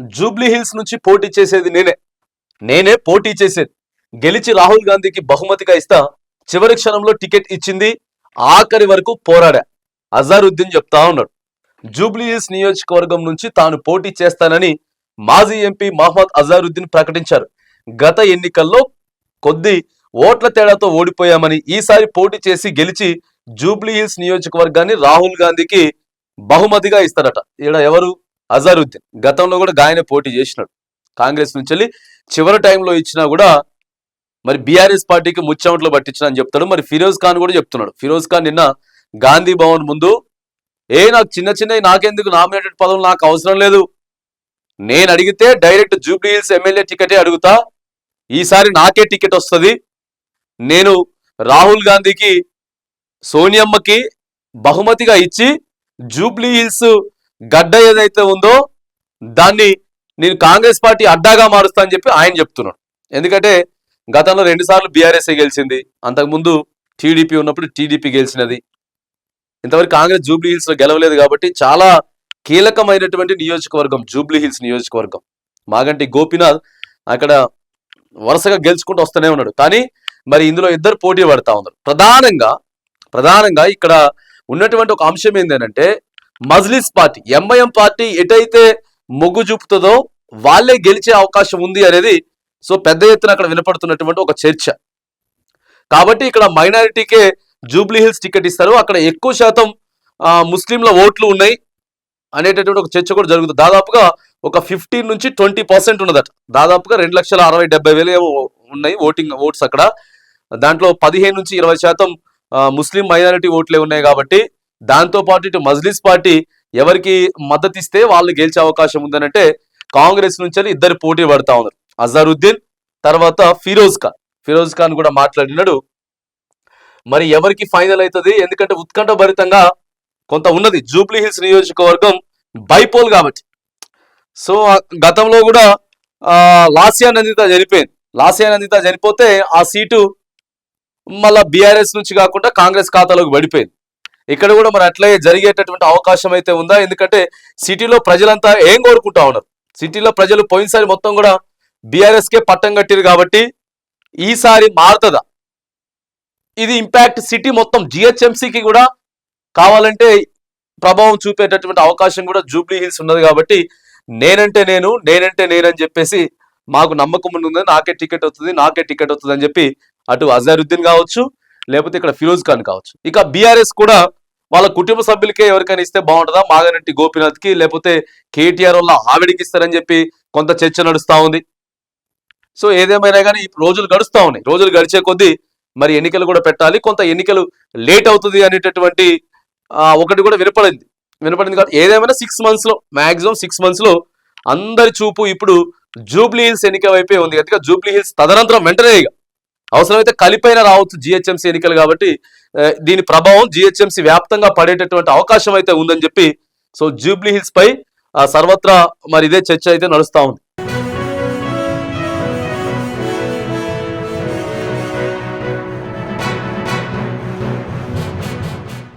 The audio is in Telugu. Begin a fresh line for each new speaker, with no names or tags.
జూబ్లీ హిల్స్ నుంచి పోటీ చేసేది నేనే. నేనే పోటీ చేసేది. గెలిచి రాహుల్ గాంధీకి బహుమతిగా ఇస్తా చివరి క్షణంలో టికెట్ ఇచ్చింది ఆఖరి వరకు పోరాడా? అజారుద్దీన్ చెప్తా ఉన్నాడు. జూబ్లీ హిల్స్ నియోజకవర్గం నుంచి తాను పోటీ చేస్తానని మాజీ ఎంపీ మహమ్మద్ అజారుద్దీన్ ప్రకటించారు. గత ఎన్నికల్లో కొద్ది ఓట్ల తేడాతో ఓడిపోయామని ఈసారి పోటీ చేసి గెలిచి జూబ్లీ హిల్స్ నియోజకవర్గాన్ని రాహుల్ గాంధీకి బహుమతిగా ఇస్తారట ఈడ ఎవరు? అజారుద్దీన్ గతంలో కూడా గాయనే పోటీ చేసినాడు. కాంగ్రెస్ నుంచి వెళ్ళి చివరి టైంలో ఇచ్చినా కూడా మరి బీఆర్ఎస్ పార్టీకి ముచ్చెమట్లు పట్టించిన అని చెప్తాడు. మరి ఫిరోజ్ ఖాన్ కూడా చెప్తున్నాడు. ఫిరోజ్ ఖాన్ నిన్న గాంధీ భవన్ ముందు ఏ నాకు చిన్న చిన్న నాకెందుకు నామినేటెడ్ పదవులు నాకు అవసరం లేదు. నేను అడిగితే డైరెక్ట్ జూబ్లీ హిల్స్ ఎమ్మెల్యే టికెటే అడుగుతా. ఈసారి నాకే టికెట్ వస్తుంది. నేను రాహుల్ గాంధీకి సోనియమ్మకి బహుమతిగా ఇచ్చి జూబ్లీ హిల్స్ గడ్డ ఏదైతే ఉందో దాన్ని నేను కాంగ్రెస్ పార్టీ అడ్డాగా మారుస్తా అని చెప్పి ఆయన చెప్తున్నాడు. ఎందుకంటే గతంలో రెండు సార్లు బీఆర్ఎస్ఏ గెలిచింది. అంతకుముందు టీడీపీ ఉన్నప్పుడు టీడీపీ గెలిచినది. ఇంతవరకు కాంగ్రెస్ జూబ్లీ హిల్స్లో గెలవలేదు కాబట్టి చాలా కీలకమైనటువంటి నియోజకవర్గం జూబ్లీ హిల్స్ నియోజకవర్గం. మాగంటి గోపీనాథ్ అక్కడ వరుసగా గెలుచుకుంటూ వస్తూనే ఉన్నాడు. కానీ మరి ఇందులో ఇద్దరు పోటీ పడతా ఉన్నారు. ప్రధానంగా ప్రధానంగా ఇక్కడ ఉన్నటువంటి ఒక అంశం ఏంటంటే మజ్లిస్ పార్టీ ఎంఐఎం పార్టీ ఎటైతే మొగ్గు చూపుతుందో వాళ్ళే గెలిచే అవకాశం ఉంది అనేది సో పెద్ద ఎత్తున అక్కడ వినపడుతున్నటువంటి ఒక చర్చ. కాబట్టి ఇక్కడ మైనారిటీకే జూబ్లీ హిల్స్ టికెట్ ఇస్తారు. అక్కడ ఎక్కువ శాతం ముస్లింల ఓట్లు ఉన్నాయి అనేటటువంటి ఒక చర్చ కూడా జరుగుతుంది. దాదాపుగా ఒక ఫిఫ్టీన్ నుంచి ట్వంటీ పర్సెంట్ ఉన్నదట. దాదాపుగా రెండు లక్షల అరవై డెబ్బై వేలు ఉన్నాయి ఓటింగ్ ఓట్స్ అక్కడ. దాంట్లో పదిహేను నుంచి ఇరవై శాతం ముస్లిం మైనారిటీ ఓట్లే ఉన్నాయి కాబట్టి దాంతో పాటు ఇటు మజ్లిస్ పార్టీ ఎవరికి మద్దతు ఇస్తే వాళ్ళు గెలిచే అవకాశం ఉందనంటే కాంగ్రెస్ నుంచి ఇద్దరు పోటీ పడతా ఉన్నారు. అజారుద్దీన్ తర్వాత ఫిరోజ్ ఖాన్. ఫిరోజ్ ఖాన్ కూడా మాట్లాడినాడు. మరి ఎవరికి ఫైనల్ అవుతుంది? ఎందుకంటే ఉత్కంఠ భరితంగా కొంత ఉన్నది. జూబ్లీ హిల్స్ నియోజకవర్గం బైపోల్ కాబట్టి. సో గతంలో కూడా లాసియా లాస్యా నందిత చనిపోయింది. లాస్యా నందిత చనిపోతే ఆ సీటు మళ్ళా బీఆర్ఎస్ నుంచి కాకుండా కాంగ్రెస్ ఖాతాలోకి పడిపోయింది. ఇక్కడ కూడా మరి అట్లే జరిగేటటువంటి అవకాశం అయితే ఉందా? ఎందుకంటే సిటీలో ప్రజలంతా ఏం కోరుకుంటా ఉన్నారు? సిటీలో ప్రజలు పోయినసారి మొత్తం కూడా బీఆర్ఎస్కే పట్టం కట్టిరు కాబట్టి ఈసారి మారుతుందా? ఇది ఇంపాక్ట్ సిటీ మొత్తం జిహెచ్ఎంసీకి కూడా కావాలంటే ప్రభావం చూపేటటువంటి అవకాశం కూడా జూబ్లీ హిల్స్ ఉన్నది కాబట్టి నేనంటే నేను నేనంటే నేనని చెప్పేసి మాకు నమ్మకం ఉంది నాకే టికెట్ వస్తుంది నాకే టికెట్ వస్తుంది అని చెప్పి అటు అజారుద్దీన్ కావచ్చు లేకపోతే ఇక్కడ ఫిరోజ్ ఖాన్ కావచ్చు. ఇక బీఆర్ఎస్ కూడా వాళ్ళ కుటుంబ సభ్యులకే ఎవరికైనా ఇస్తే బాగుంటుందా? మాగనట్టి గోపినాథ్కి లేకపోతే కేటీఆర్ వల్ల ఆవిడికి ఇస్తారని చెప్పి కొంత చర్చ నడుస్తూ ఉంది. సో ఏదేమైనా కానీ రోజులు గడుస్తూ ఉన్నాయి. రోజులు గడిచే కొద్దీ మరి ఎన్నికలు కూడా పెట్టాలి. కొంత ఎన్నికలు లేట్ అవుతుంది అనేటటువంటి ఒకటి కూడా వినపడింది. వినపడింది కాబట్టి ఏదేమైనా సిక్స్ మంత్స్లో మ్యాక్సిమం సిక్స్ మంత్స్లో అందరి చూపు ఇప్పుడు జూబ్లీ హిల్స్ ఎన్నిక వైపే ఉంది. కనుక జూబ్లీ హిల్స్ తదనంతరం వెంటనే ఇక. అవసరమైతే కలిపైన రావచ్చు జిహెచ్ఎంసీ ఎన్నికలు కాబట్టి దీని ప్రభావం జిహెచ్ఎంసీ వ్యాప్తంగా పడేటటువంటి అవకాశం అయితే ఉందని చెప్పి సో జూబ్లీ హిల్స్ పై ఆ, సర్వత్రా మరి ఇదే చర్చ అయితే నడుస్తా ఉంది.